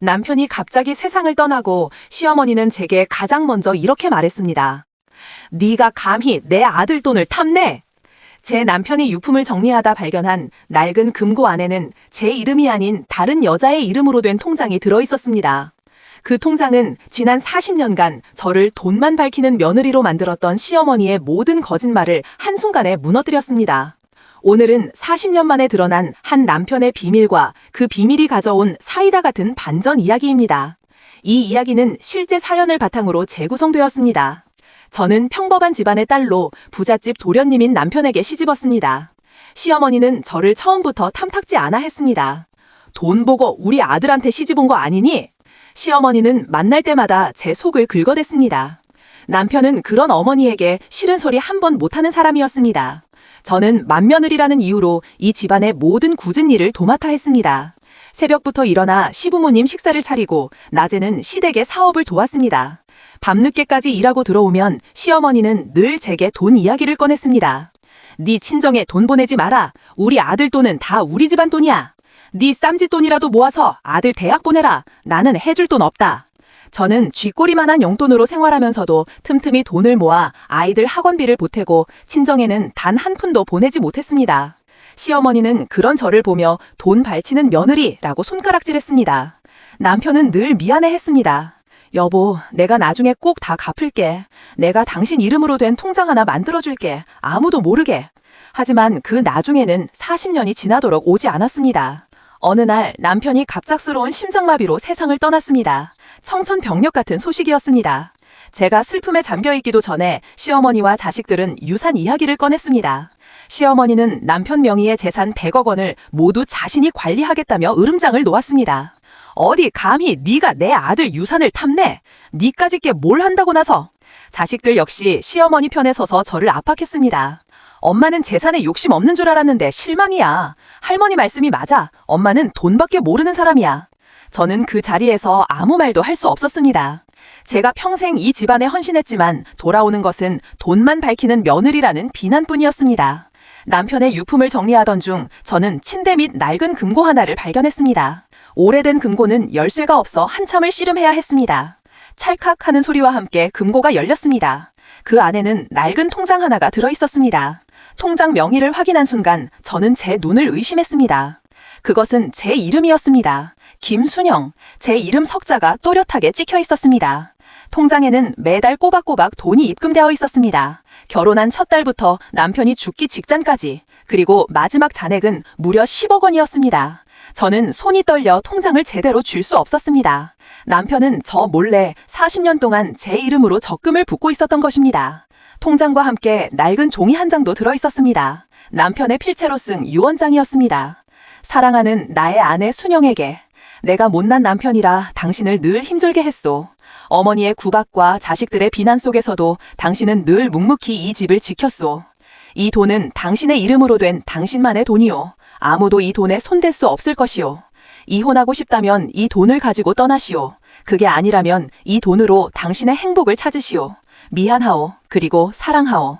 남편이 갑자기 세상을 떠나고 시어머니는 제게 가장 먼저 이렇게 말했습니다. 네가 감히 내 아들 돈을 탐내? 제 남편이 유품을 정리하다 발견한 낡은 금고 안에는 제 이름이 아닌 다른 여자의 이름으로 된 통장이 들어 있었습니다. 그 통장은 지난 40년간 저를 돈만 밝히는 며느리로 만들었던 시어머니의 모든 거짓말을 한순간에 무너뜨렸습니다. 오늘은 40년 만에 드러난 한 남편의 비밀과 그 비밀이 가져온 사이다 같은 반전 이야기입니다. 이 이야기는 실제 사연을 바탕으로 재구성되었습니다. 저는 평범한 집안의 딸로 부잣집 도련님인 남편에게 시집왔습니다. 시어머니는 저를 처음부터 탐탁지 않아 했습니다. 돈 보고 우리 아들한테 시집 온 거 아니니? 시어머니는 만날 때마다 제 속을 긁어댔습니다. 남편은 그런 어머니에게 싫은 소리 한 번 못하는 사람이었습니다. 저는 맏며느리라는 이유로 이 집안의 모든 굳은 일을 도맡아 했습니다. 새벽부터 일어나 시부모님 식사를 차리고 낮에는 시댁의 사업을 도왔습니다. 밤늦게까지 일하고 들어오면 시어머니는 늘 제게 돈 이야기를 꺼냈습니다. 네 친정에 돈 보내지 마라. 우리 아들 돈은 다 우리 집안 돈이야. 네 쌈짓 돈이라도 모아서 아들 대학 보내라. 나는 해줄 돈 없다. 저는 쥐꼬리만한 용돈으로 생활하면서도 틈틈이 돈을 모아 아이들 학원비를 보태고 친정에는 단 한 푼도 보내지 못했습니다. 시어머니는 그런 저를 보며 돈 발치는 며느리라고 손가락질했습니다. 남편은 늘 미안해했습니다. 여보, 내가 나중에 꼭 다 갚을게. 내가 당신 이름으로 된 통장 하나 만들어줄게. 아무도 모르게. 하지만 그 나중에는 40년이 지나도록 오지 않았습니다. 어느 날 남편이 갑작스러운 심장마비로 세상을 떠났습니다. 청천벽력 같은 소식이었습니다. 제가 슬픔에 잠겨 있기도 전에 시어머니와 자식들은 유산 이야기를 꺼냈습니다. 시어머니는 남편 명의의 재산 100억 원을 모두 자신이 관리하겠다며 으름장을 놓았습니다. 어디 감히 네가 내 아들 유산을 탐내? 니까짓 게 뭘 한다고 나서? 자식들 역시 시어머니 편에 서서 저를 압박했습니다. 엄마는 재산에 욕심 없는 줄 알았는데 실망이야. 할머니 말씀이 맞아. 엄마는 돈밖에 모르는 사람이야. 저는 그 자리에서 아무 말도 할 수 없었습니다. 제가 평생 이 집안에 헌신했지만 돌아오는 것은 돈만 밝히는 며느리라는 비난뿐이었습니다. 남편의 유품을 정리하던 중 저는 침대 밑 낡은 금고 하나를 발견했습니다. 오래된 금고는 열쇠가 없어 한참을 씨름해야 했습니다. 찰칵 하는 소리와 함께 금고가 열렸습니다. 그 안에는 낡은 통장 하나가 들어 있었습니다. 통장 명의를 확인한 순간 저는 제 눈을 의심했습니다. 그것은 제 이름이었습니다. 김순영. 제 이름 석자가 또렷하게 찍혀 있었습니다. 통장에는 매달 꼬박꼬박 돈이 입금되어 있었습니다. 결혼한 첫 달부터 남편이 죽기 직전까지, 그리고 마지막 잔액은 무려 10억 원이었습니다. 저는 손이 떨려 통장을 제대로 줄 수 없었습니다. 남편은 저 몰래 40년 동안 제 이름으로 적금을 붓고 있었던 것입니다. 통장과 함께 낡은 종이 한 장도 들어 있었습니다. 남편의 필체로 쓴 유언장이었습니다. 사랑하는 나의 아내 순영에게 내가 못난 남편이라 당신을 늘 힘들게 했소. 어머니의 구박과 자식들의 비난 속에서도 당신은 늘 묵묵히 이 집을 지켰소. 이 돈은 당신의 이름으로 된 당신만의 돈이요. 아무도 이 돈에 손댈 수 없을 것이요. 이혼하고 싶다면 이 돈을 가지고 떠나시오. 그게 아니라면 이 돈으로 당신의 행복을 찾으시오. 미안하오. 그리고 사랑하오.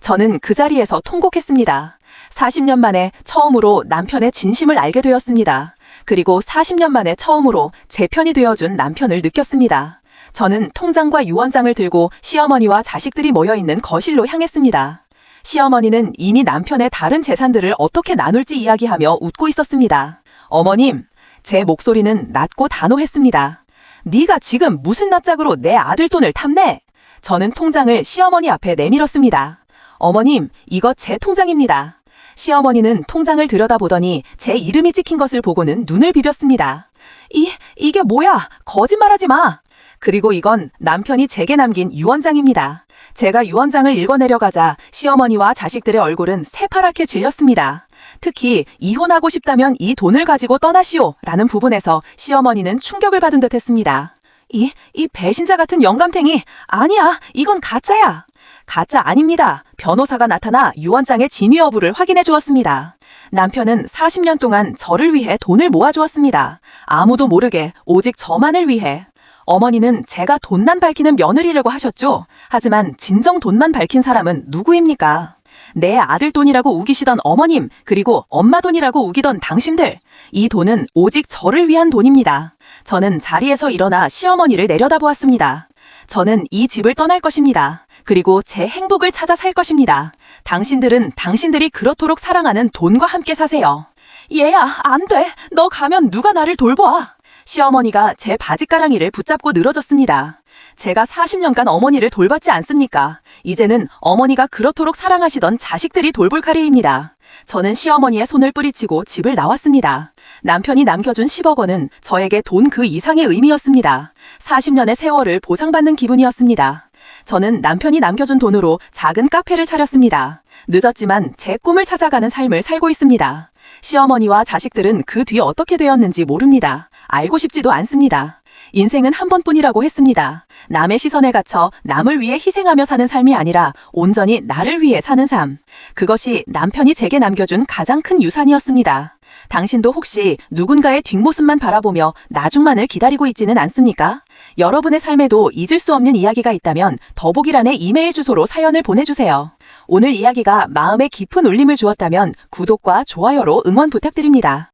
저는 그 자리에서 통곡했습니다. 40년 만에 처음으로 남편의 진심을 알게 되었습니다. 그리고 40년 만에 처음으로 제 편이 되어준 남편을 느꼈습니다. 저는 통장과 유언장을 들고 시어머니와 자식들이 모여 있는 거실로 향했습니다. 시어머니는 이미 남편의 다른 재산들을 어떻게 나눌지 이야기하며 웃고 있었습니다. 어머님, 제 목소리는 낮고 단호했습니다. 네가 지금 무슨 낯짝으로 내 아들 돈을 탐내? 저는 통장을 시어머니 앞에 내밀었습니다. 어머님, 이거 제 통장입니다. 시어머니는 통장을 들여다보더니 제 이름이 찍힌 것을 보고는 눈을 비볐습니다. 이, 이게 뭐야? 거짓말하지 마! 그리고 이건 남편이 제게 남긴 유언장입니다. 제가 유언장을 읽어내려가자 시어머니와 자식들의 얼굴은 새파랗게 질렸습니다. 특히 이혼하고 싶다면 이 돈을 가지고 떠나시오 라는 부분에서 시어머니는 충격을 받은 듯 했습니다. 이, 이 배신자 같은 영감탱이 아니야 이건 가짜야. 가짜 아닙니다. 변호사가 나타나 유언장의 진위 여부를 확인해 주었습니다. 남편은 40년 동안 저를 위해 돈을 모아 주었습니다. 아무도 모르게 오직 저만을 위해. 어머니는 제가 돈만 밝히는 며느리라고 하셨죠. 하지만 진정 돈만 밝힌 사람은 누구입니까? 내 아들 돈이라고 우기시던 어머님, 그리고 엄마 돈이라고 우기던 당신들. 이 돈은 오직 저를 위한 돈입니다. 저는 자리에서 일어나 시어머니를 내려다보았습니다. 저는 이 집을 떠날 것입니다. 그리고 제 행복을 찾아 살 것입니다. 당신들은 당신들이 그렇도록 사랑하는 돈과 함께 사세요. 얘야, 안 돼. 너 가면 누가 나를 돌보아. 시어머니가 제 바지가랑이를 붙잡고 늘어졌습니다. 제가 40년간 어머니를 돌봤지 않습니까? 이제는 어머니가 그렇도록 사랑하시던 자식들이 돌볼 차례입니다. 저는 시어머니의 손을 뿌리치고 집을 나왔습니다. 남편이 남겨준 10억 원은 저에게 돈 그 이상의 의미였습니다. 40년의 세월을 보상받는 기분이었습니다. 저는 남편이 남겨준 돈으로 작은 카페를 차렸습니다. 늦었지만 제 꿈을 찾아가는 삶을 살고 있습니다. 시어머니와 자식들은 그 뒤 어떻게 되었는지 모릅니다. 알고 싶지도 않습니다. 인생은 한 번뿐이라고 했습니다. 남의 시선에 갇혀 남을 위해 희생하며 사는 삶이 아니라 온전히 나를 위해 사는 삶. 그것이 남편이 제게 남겨준 가장 큰 유산이었습니다. 당신도 혹시 누군가의 뒷모습만 바라보며 나중만을 기다리고 있지는 않습니까? 여러분의 삶에도 잊을 수 없는 이야기가 있다면 더보기란의 이메일 주소로 사연을 보내주세요. 오늘 이야기가 마음에 깊은 울림을 주었다면 구독과 좋아요로 응원 부탁드립니다.